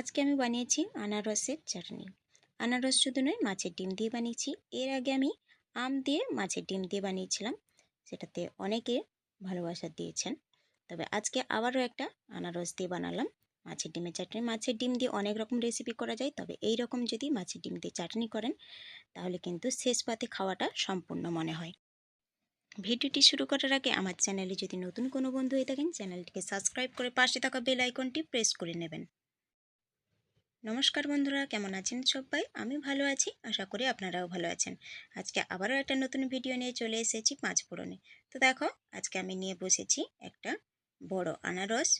আজকে আমি বানিয়েছি আনারসের চাটনি। আনারস শুধু নয়, মাছের ডিম দিয়ে বানিয়েছি। এর আগে আমি আম দিয়ে মাছের ডিম দিয়ে বানিয়েছিলাম। সেটাতে অনেকে ভালোবাসা দিয়েছেন। তবে আজকে আবারও একটা আনারস দিয়ে বানালাম। মাছের ডিমের চাটনি। মাছের ডিম দিয়ে অনেক রকম রেসিপি করা যায়। তবে এই রকম যদি মাছের ডিম দিয়ে চাটনি করেন, তাহলে কিন্তু শেষ পাতে খাওয়াটা সম্পূর্ণ মনে হয়। ভিডিওটি শুরু করার আগে আমার চ্যানেলে যদি নতুন কোনো বন্ধু হয়ে থাকেন, চ্যানেলটিকে সাবস্ক্রাইব করে পাশে থাকা বেল আইকনটি প্রেস করে নেবেন। নমস্কার বন্ধুরা, কেমন আছেন সবাই? আমি ভালো আছি, আশা করি আপনারাও ভালো আছেন। আজকে আবারও একটা নতুন ভিডিও নিয়ে চলে এসেছি পাঁচ ফোড়নে। তো দেখো, আজকে আমি নিয়ে বসেছি একটা বড় আনারস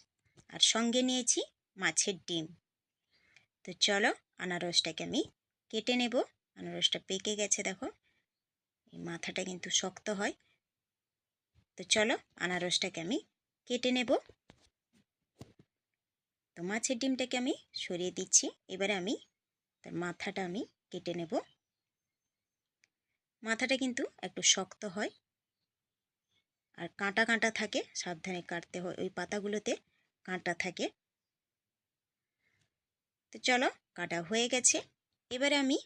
আর সঙ্গে নিয়েছি মাছের ডিম। তো চলো, আনারসটাকে আমি কেটে নেব। আনারসটা পেকে গেছে, দেখো। এই মাথাটা কিন্তু শক্ত হয়। তো চলো, আনারসটাকে আমি কেটে নেব। তো মাছের ডিমটাকে আমি সরিয়ে দিচ্ছি। এবারে আমি তার মাথাটা আমি কেটে নেব। মাথাটা কিন্তু একটু শক্ত হয়। আর কাঁটা কাঁটা থাকে, সাবধানে কাটতে হয়। ওই পাতাগুলোতে কাঁটা থাকে। তো চলো, কাটা হয়ে গেছে। এবারে আমি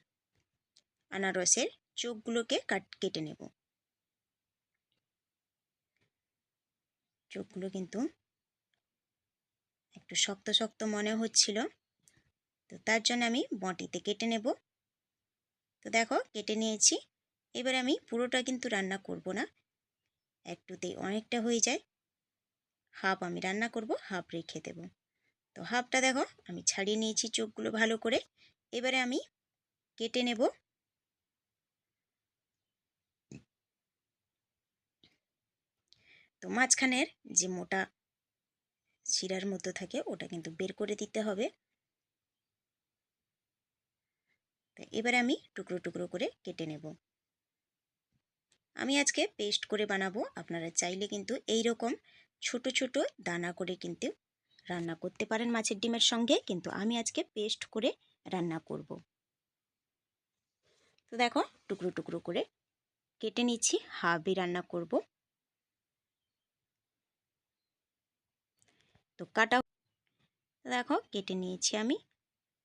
আনারসের চোখগুলোকে কাট, কেটে নেব। চোখগুলো কিন্তু একটু শক্ত শক্ত মনে হচ্ছিল। তো তার জন্য আমি বটিতে কেটে নেব। তো দেখো, কেটে নিয়েছি। এবার আমি পুরোটা কিন্তু রান্না করব না। একটুতেই অনেকটা হয়ে যায়। হাফ আমি রান্না করব, হাফ রেখে দেব। তো হাফটা দেখো, আমি ছাড়িয়ে নিয়েছি চোখগুলো ভালো করে। এবারে আমি কেটে নেব। তো মাঝখানের যে মোটা শিরার মতো থাকে, ওটা কিন্তু বের করে দিতে হবে। তো এবার আমি টুকরো টুকরো করে কেটে নেব। আমি আজকে পেস্ট করে বানাবো, আপনারা চাইলে কিন্তু এই রকম ছোট ছোট দানা করে কিন্তু রান্না করতে পারেন মাছের ডিমের সঙ্গে, কিন্তু আমি আজকে পেস্ট করে রান্না করব। তো দেখো, টুকরো টুকরো করে কেটে নিচ্ছি হাফই রান্না করব। তো কাটা দেখো কেটে নিয়েছি আমি।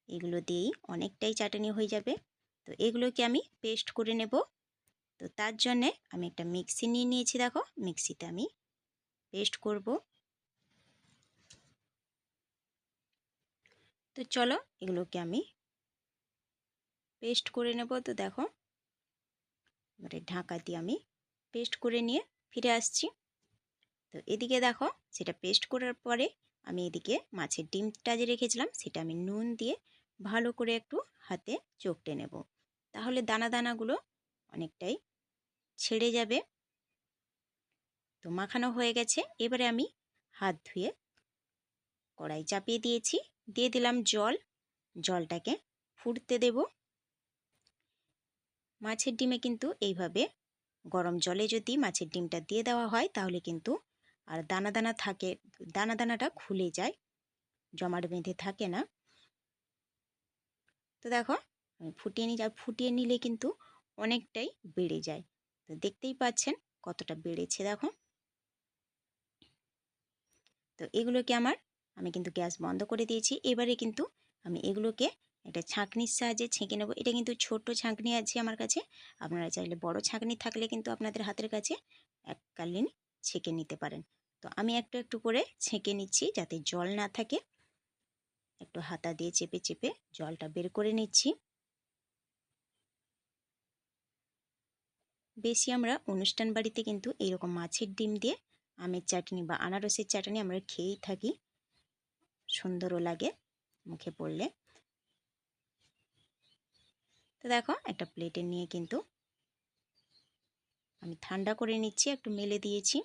এগুলো দিয়েই অনেকটাই চাটনি হয়ে যাবে। তো এগুলোকে আমি পেস্ট করে নেব। তো তার জন্যে আমি একটা মিক্সি নিয়ে নিয়েছি দেখো। মিক্সিতে আমি পেস্ট করব। তো চলো এগুলোকে আমি পেস্ট করে নেব। তো দেখো, এবারে ঢাকা দিয়ে আমি পেস্ট করে নিয়ে ফিরে আসছি। তো এদিকে দেখো, সেটা পেস্ট করার পরে আমি এদিকে মাছের ডিমটা যে রেখেছিলাম, সেটা আমি নুন দিয়ে ভালো করে একটু হাতে চোখটে নেব। তাহলে দানা দানাগুলো অনেকটাই ছেড়ে যাবে। তো মাখানো হয়ে গেছে। এবারে আমি হাত ধুয়ে কড়াই চাপিয়ে দিয়েছি। দিয়ে দিলাম জল। জলটাকে ফুটতে দেব। মাছের ডিমে কিন্তু এইভাবে গরম জলে যদি মাছের ডিমটা দিয়ে দেওয়া হয়, তাহলে কিন্তু আর দানা দানা থাকে, দানা দানাটা খুলে যায়, জমাট বেঁধে থাকে না। তো দেখো, আমি ফুটিয়ে নিই, আর ফুটিয়ে নিলে কিন্তু অনেকটাই বেড়ে যায়। তো দেখতেই পাচ্ছেন কতটা বেড়েছে, দেখো। তো এগুলোকে আমার, আমি কিন্তু গ্যাস বন্ধ করে দিয়েছি। এবারে কিন্তু আমি এগুলোকে একটা ছাঁকনির সাহায্যে ছেঁকে নেব। এটা কিন্তু ছোট ছাঁকনি আছে আমার কাছে। আপনারা চাইলে বড় ছাঁকনি থাকলে কিন্তু আপনাদের হাতের কাছে এককালীন ছেঁকে নিতে পারেন। তো আমি একটু একটু করে ছেঁকে নিচ্ছি যাতে জল না থাকে। একটু হাতা দিয়ে চেপে চেপে জলটা বের করে নিচ্ছি। বেশি আমরা অনুষ্ঠান বাড়িতে কিন্তু এইরকম মাছের ডিম দিয়ে আমের চাটনি বা আনারসের চাটনি আমরা খেয়েই থাকি। সুন্দরও লাগে মুখে পড়লে। তো দেখো একটা প্লেটে নিয়ে কিন্তু আমি ঠান্ডা করে নিচ্ছি, একটু মেলে দিয়েছি।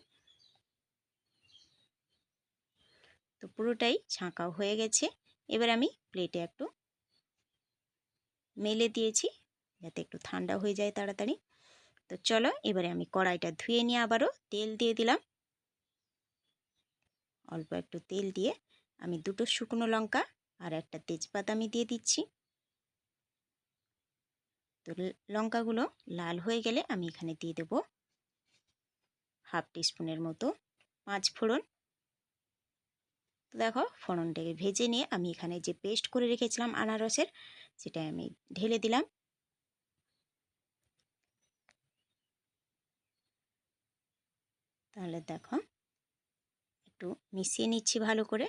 তো পুরোটাই ছাঁকাও হয়ে গেছে। এবার আমি প্লেটে একটু মেলে দিয়েছি যাতে একটু ঠান্ডা হয়ে যায় তাড়াতাড়ি। তো চলো এবারে আমি কড়াইটা ধুয়ে নিয়ে আবারও তেল দিয়ে দিলাম। অল্প একটু তেল দিয়ে আমি দুটো শুকনো লঙ্কা আর একটা তেজপাতা আমি দিয়ে দিচ্ছি। তো লঙ্কাগুলো লাল হয়ে গেলে আমি এখানে দিয়ে দেব হাফ টিস্পুনের মতো পাঁচ ফোড়ন দেখো ফোড়নটাকে ভেজে নিয়ে আমি এখানে যে পেস্ট করে রেখেছিলাম আনারসের, সেটা আমি ঢেলে দিলাম। তাহলে দেখো একটু মিশিয়ে নিচ্ছি ভালো করে।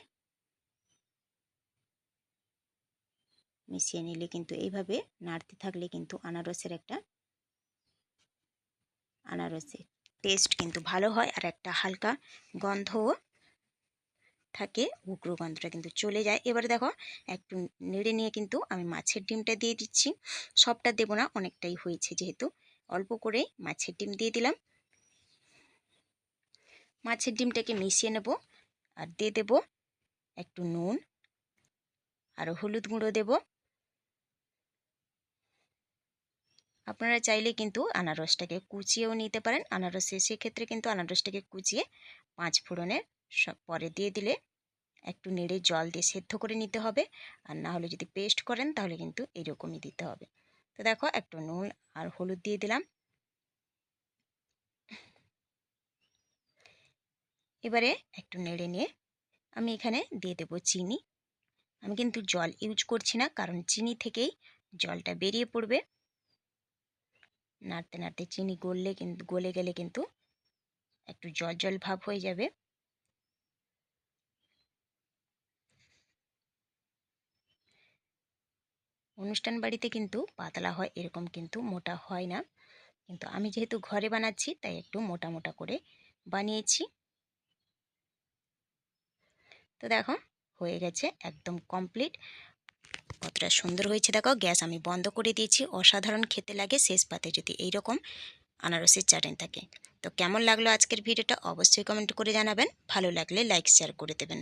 মিশিয়ে নিলে কিন্তু এইভাবে নাড়তে থাকলে কিন্তু আনারসের একটা আনারসের টেস্ট কিন্তু ভালো হয় আর একটা হালকা গন্ধও থাকে, উগ্র গন্ধটা কিন্তু চলে যায়। এবারে দেখো, একটু নেড়ে নিয়ে কিন্তু আমি মাছের ডিমটা দিয়ে দিচ্ছি। সবটা দেবো না, অনেকটাই হয়েছে যেহেতু। অল্প করে মাছের ডিম দিয়ে দিলাম। মাছের ডিমটাকে মিশিয়ে নেব আর দিয়ে দেব একটু নুন আর হলুদ গুঁড়ো দেব। আপনারা চাইলে কিন্তু আনারসটাকে কুচিয়েও নিতে পারেন। আনারসে সেক্ষেত্রে কিন্তু আনারসটাকে কুচিয়ে পাঁচ ফোড়নের সব পরে দিয়ে দিলে একটু নেড়ে জল দিয়ে সেদ্ধ করে নিতে হবে। আর না হলে যদি পেস্ট করেন তাহলে কিন্তু এরকমই দিতে হবে। তো দেখো একটু নুন আর হলুদ দিয়ে দিলাম। এবারে একটু নেড়ে নিয়ে আমি এখানে দিয়ে দেব চিনি। আমি কিন্তু জল ইউজ করছি না, কারণ চিনি থেকেই জলটা বেরিয়ে পড়বে। নাড়তে নাড়তে চিনি গললে কিন্তু গলে গেলে কিন্তু একটু জল জল ভাব হয়ে যাবে। অনুষ্ঠান বাড়িতে কিন্তু পাতলা হয়, এরকম কিন্তু মোটা হয় না। কিন্তু আমি যেহেতু ঘরে বানাচ্ছি, তাই একটু মোটা মোটা করে বানিয়েছি। তো দেখো, হয়ে গেছে একদম কমপ্লিট কতটা সুন্দর হয়েছে দেখো, গ্যাস আমি বন্ধ করে দিয়েছি। অসাধারণ খেতে লাগে, শেষ পাতে যদি এইরকম আনারসের চাটনি থাকে। তো কেমন লাগল আজকের ভিডিওটা অবশ্যই কমেন্ট করে জানাবেন। ভালো লাগলে লাইক শেয়ার করে দেবেন।